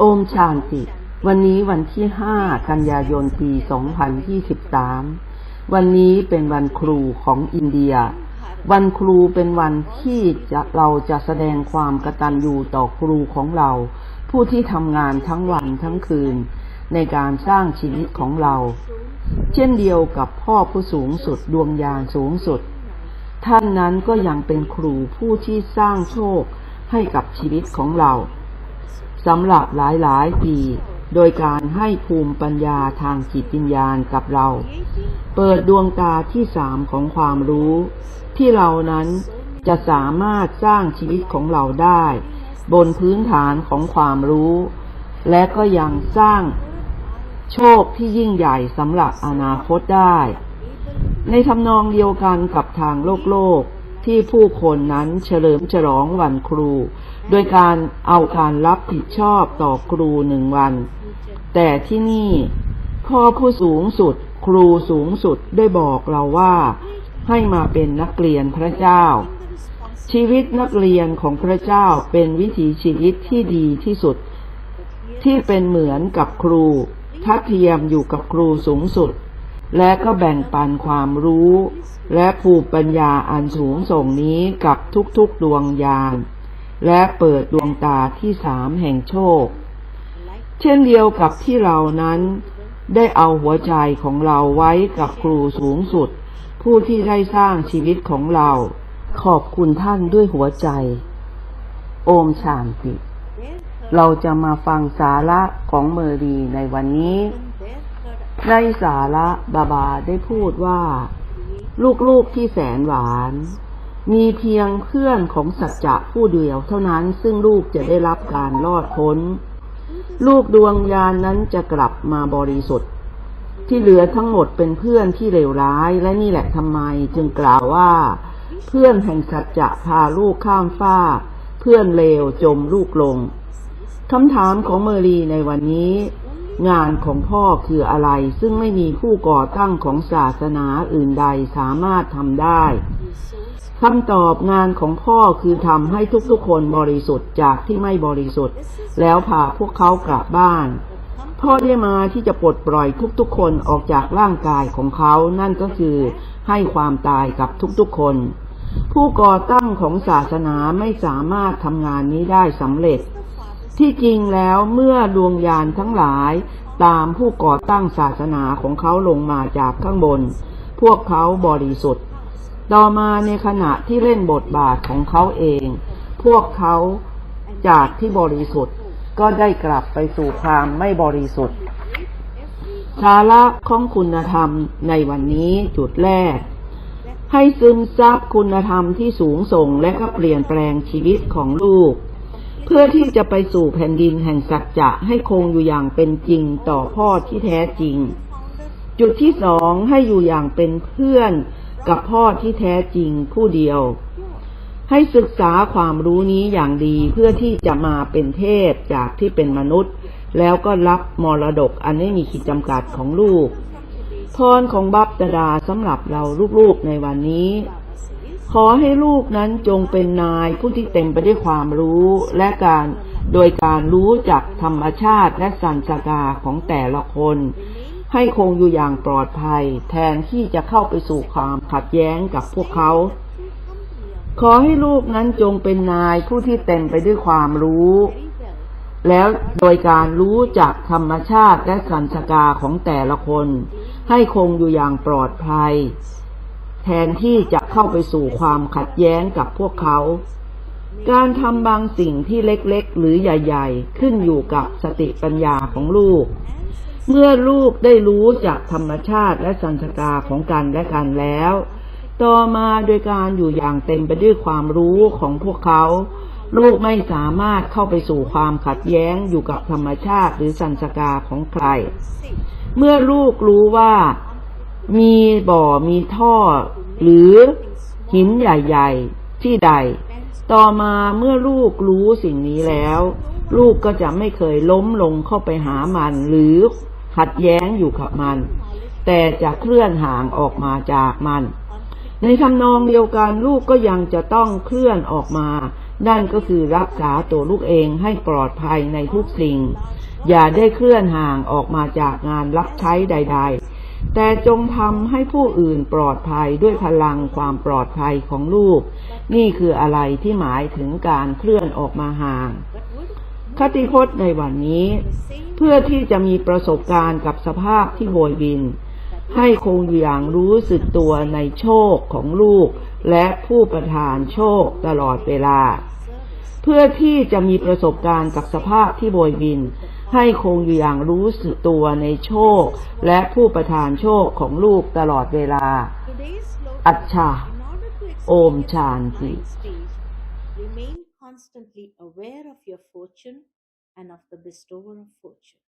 โอมชานติ วันนี้วันที่ 5 กันยายน ปี 2023 วันนี้เป็นวันครูของอินเดีย วันครูเป็นวันที่จะเราจะแสดงความกตัญญูต่อครูของเรา ผู้ที่ทำงานทั้งวันทั้งคืน ในการสร้างชีวิตของเรา เช่นเดียวกับพ่อผู้สูงสุดดวงยานสูงสุด ท่านนั้นก็ยังเป็นครูผู้ที่สร้างโชคให้กับชีวิตของเรา สำหรับหลายๆปีโดยการให้ภูมิปัญญาทางจิตวิญญาณกับเรา เปิดดวงตาที่สามของความรู้ ที่เรานั้นจะสามารถสร้างชีวิตของเราได้ บนพื้นฐานของความรู้ และก็ยังสร้างโชคที่ยิ่งใหญ่สำหรับอนาคตได้ ในทำนองเดียวกันกับทางโลกโลก ที่ผู้คนนั้นเฉลิมฉลองวันครู โดยการเอาการรับผิดชอบต่อครูหนึ่งวัน แต่ที่นี่พ่อผู้สูงสุดครูสูงสุดได้บอกเราว่า ให้มาเป็นนักเรียนพระเจ้า ชีวิตนักเรียนของพระเจ้าเป็นวิถีชีวิตที่ดีที่สุด ที่เป็นเหมือนกับครูทัดเทียมอยู่กับครูสูงสุด และก็แบ่งปันความรู้ และภูมิปัญญาอันสูงส่งนี้กับทุกๆดวงยานและเปิดดวงตาที่สามแห่งโชค เช่นเดียวกับที่เรานั้น ได้เอาหัวใจของเราไว้กับครูสูงสุด ผู้ที่ได้สร้างชีวิตของเรา ขอบคุณท่านด้วยหัวใจ โอมชานติ เราจะมาฟังสาระของเมอรีในวันนี้ ในสาระบาบาได้พูดว่า ลูกๆที่แสนหวาน มีเพียงเพื่อนของสัจจะผู้เดียวเท่านั้นซึ่งลูกจะได้รับการรอดพ้น ลูกดวงยานนั้นจะกลับมาบริสุทธิ์ ที่เหลือทั้งหมดเป็นเพื่อนที่เลวร้ายและนี่แหละทำไมจึงกล่าวว่า เพื่อนแห่งสัจจะพาลูกข้ามฟ้า เพื่อนเลวจมลูกลงคำถามของเมอรีในวันนี้ งานของพ่อคืออะไร ซึ่งไม่มีผู้ก่อตั้งของศาสนาอื่นใดสามารถทำได้คำตอบงานของพ่อคือทำให้ทุกๆคนบริสุทธิ์จากที่ไม่บริสุทธิ์ แล้วพาพวกเขากลับบ้าน พ่อได้มาที่จะปลดปล่อยทุกๆคนออกจากร่างกายของเขา นั่นก็คือให้ความตายกับทุกๆคน ผู้ก่อตั้งของศาสนาไม่สามารถทำงานนี้ได้สำเร็จ ที่จริงแล้วเมื่อดวงยานทั้งหลายตามผู้ก่อตั้งศาสนาของเขาลงมาจากข้างบน พวกเขาบริสุทธิ์ ต่อมาในขณะที่เล่นบทบาทของเขาเอง พวกเขาจากที่บริสุทธิ์ก็ได้กลับไปสู่ความไม่บริสุทธิ์สาระของคุณธรรมในวันนี้จุดแรก ให้ซึมซับคุณธรรมที่สูงส่งและก็เปลี่ยนแปลงชีวิตของลูก เพื่อที่จะไปสู่แผ่นดินแห่งสัจจะให้คงอยู่อย่างเป็นจริงต่อพ่อที่แท้จริง จุดที่สองให้อยู่อย่างเป็นเพื่อนกับพ่อที่แท้จริงผู้เดียว ให้ศึกษาความรู้นี้อย่างดีเพื่อที่จะมาเป็นเทพจากที่เป็นมนุษย์ แล้วก็รับมรดกอันไม่มีขีดจำกัดของลูกพรของบัพตดาสำหรับเราลูกๆในวันนี้ ขอให้ลูกนั้นจงเป็นนายผู้ที่เต็มไปด้วยความรู้และการโดยการรู้จักธรรมชาติและสันสกาของแต่ละคน ให้คงอยู่อย่างปลอดภัย แทนที่จะเข้าไปสู่ความขัดแย้งกับพวกเขา ขอให้ลูกนั้นจงเป็นนายผู้ที่เต็มไปด้วยความรู้ แล้วโดยการรู้จักธรรมชาติและสันสกาของแต่ละคน ให้คงอยู่อย่างปลอดภัย แทนที่จะเข้าไปสู่ความขัดแย้งกับพวกเขา การทำบางสิ่งที่เล็กๆ หรือใหญ่ ๆ ขึ้นอยู่กับสติปัญญาของลูก เมื่อลูกได้รู้จากธรรมชาติและสันสกาของกันและกันแล้ว ต่อมาโดยการอยู่อย่างเต็มไปด้วยความรู้ของพวกเขา ลูกไม่สามารถเข้าไปสู่ความขัดแย้งอยู่กับธรรมชาติหรือสันสกาของใคร เมื่อลูกรู้ว่า มีบ่อมีท่อ หรือหินใหญ่ๆ ที่ใด ต่อมาเมื่อลูกรู้สิ่งนี้แล้ว ลูกก็จะไม่เคยล้มลงเข้าไปหามัน หรือขัดแย้งอยู่กับมัน แต่จะเคลื่อนห่างออกมาจากมัน ในทำนองเดียวกันลูกก็ยังจะต้องเคลื่อนออกมา นั่นก็คือรักษาตัวลูกเองให้ปลอดภัยในทุกสิ่ง อย่าได้เคลื่อนห่างออกมาจากงานรับใช้ใด ๆ แต่จงทำให้ผู้อื่นปลอดภัยด้วยพลังความปลอดภัยของลูก นี่คืออะไรที่หมายถึงการเคลื่อนออกมาห่าง คติพจน์ในวันนี้ เพื่อที่จะมีประสบการณ์กับสภาพที่โวยบิน ให้คงอยู่อย่างรู้สึกตัวในโชคของลูก และผู้ประทานโชคตลอดเวลา เพื่อที่จะมีประสบการณ์กับสภาพที่โบยบิน ให้คงอยู่อย่างรู้สึกตัวในโชค และผู้ประทานโชคของลูกตลอดเวลา Today's slogan, Acha. in order to accept Om the Shanti. high stage, remain constantly aware of your fortune and of the bestower of fortune.